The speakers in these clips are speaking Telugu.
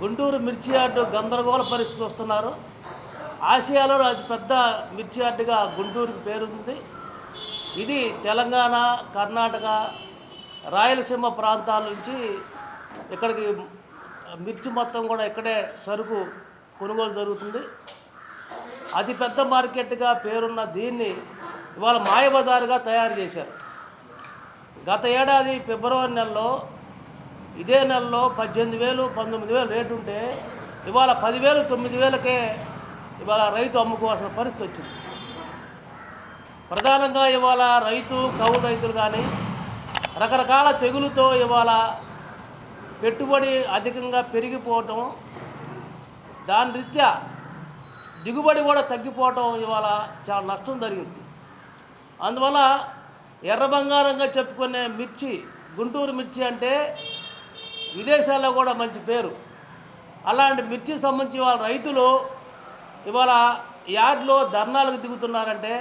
గుంటూరు మిర్చి యార్డు గందరగోళ పరిస్థితి వస్తున్నారు ఆసియాలో అతి పెద్ద మిర్చి యార్డుగా గుంటూరుకి పేరుంది. ఇది తెలంగాణ కర్ణాటక రాయలసీమ ప్రాంతాల నుంచి ఇక్కడికి మిర్చి మొత్తం కూడా ఇక్కడే సరుకు కొనుగోలు జరుగుతుంది. అతి పెద్ద మార్కెట్గా పేరున్న దీన్ని ఇవాళ మాయబజారుగా తయారు చేశారు. గత ఏడాది ఫిబ్రవరి నెలలో ఇదే నెలలో పద్దెనిమిది వేలు పంతొమ్మిది వేలు రేటు ఉంటే ఇవాళ పదివేలు తొమ్మిది వేలకే ఇవాళ రైతు అమ్ముకోవాల్సిన పరిస్థితి వచ్చింది. ప్రధానంగా ఇవాళ రైతు కౌలు రైతులు కానీ రకరకాల తెగులుతో ఇవాళ పెట్టుబడి అధికంగా పెరిగిపోవటం దాని రీత్యా దిగుబడి కూడా తగ్గిపోవటం ఇవాళ చాలా నష్టం జరిగింది. అందువల్ల ఎర్ర బంగారంగా చెప్పుకునే మిర్చి గుంటూరు మిర్చి అంటే విదేశాల్లో కూడా మంచి పేరు. అలాంటి మిర్చి సంబంధించి వాళ్ళ రైతులు ఇవాళ యార్డ్లో ధర్నాలకు దిగుతున్నారంటే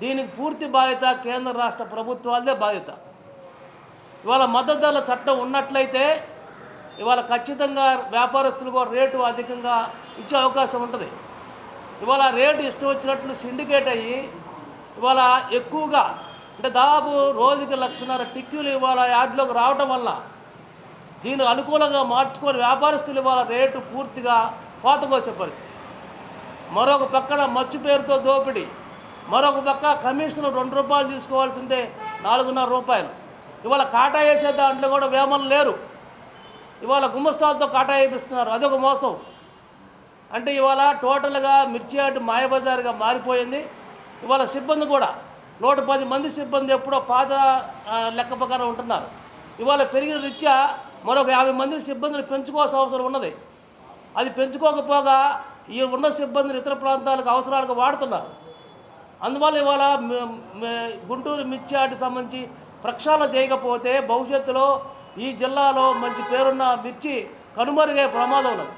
దీనికి పూర్తి బాధ్యత కేంద్ర రాష్ట్ర ప్రభుత్వాలదే బాధ్యత. ఇవాళ మద్దతుల చట్టం ఉన్నట్లయితే ఇవాళ ఖచ్చితంగా వ్యాపారస్తులు కూడా రేటు అధికంగా ఇచ్చే అవకాశం ఉంటుంది. ఇవాళ రేటు ఇష్టం వచ్చినట్లు సిండికేట్ అయ్యి ఇవాళ ఎక్కువగా అంటే దాదాపు రోజుకి లక్షన్నర టిక్యూలు ఇవాళ యార్డ్లోకి రావటం వల్ల దీన్ని అనుకూలంగా మార్చుకొని వ్యాపారస్తులు ఇవాళ రేటు పూర్తిగా కోతకొచ్చే పరిస్థితి మరొక పక్కన మచ్చు పేరుతో దోపిడీ. మరొక పక్క కమిషన్ రెండు రూపాయలు తీసుకోవాల్సిందే నాలుగున్నర రూపాయలు. ఇవాళ కాటా వేసే దాంట్లో కూడా వేమలు లేరు. ఇవాళ గుమ్మస్తాలతో కాటా వేపిస్తున్నారు అదొక మోసం. అంటే ఇవాళ టోటల్గా మిర్చి అటు మాయబజార్గా మారిపోయింది. ఇవాళ సిబ్బంది కూడా నూట పది మంది సిబ్బంది ఎప్పుడో పాత లెక్క ప్రకారం ఉంటున్నారు. ఇవాళ పెరిగిన రీత్యా మరొక యాభై మంది సిబ్బందిని పెంచుకోవాల్సిన అవసరం ఉన్నది. అది పెంచుకోకపోగా ఈ ఉన్న సిబ్బందిని ఇతర ప్రాంతాలకు అవసరాలకు వాడుతున్నారు. అందువల్ల ఇవాళ గుంటూరు మిర్చి సంబంధించి ప్రక్షాళన చేయకపోతే భవిష్యత్తులో ఈ జిల్లాలో మంచి పేరున్న మిర్చి కనుమరుగే ప్రమాదం ఉన్నది.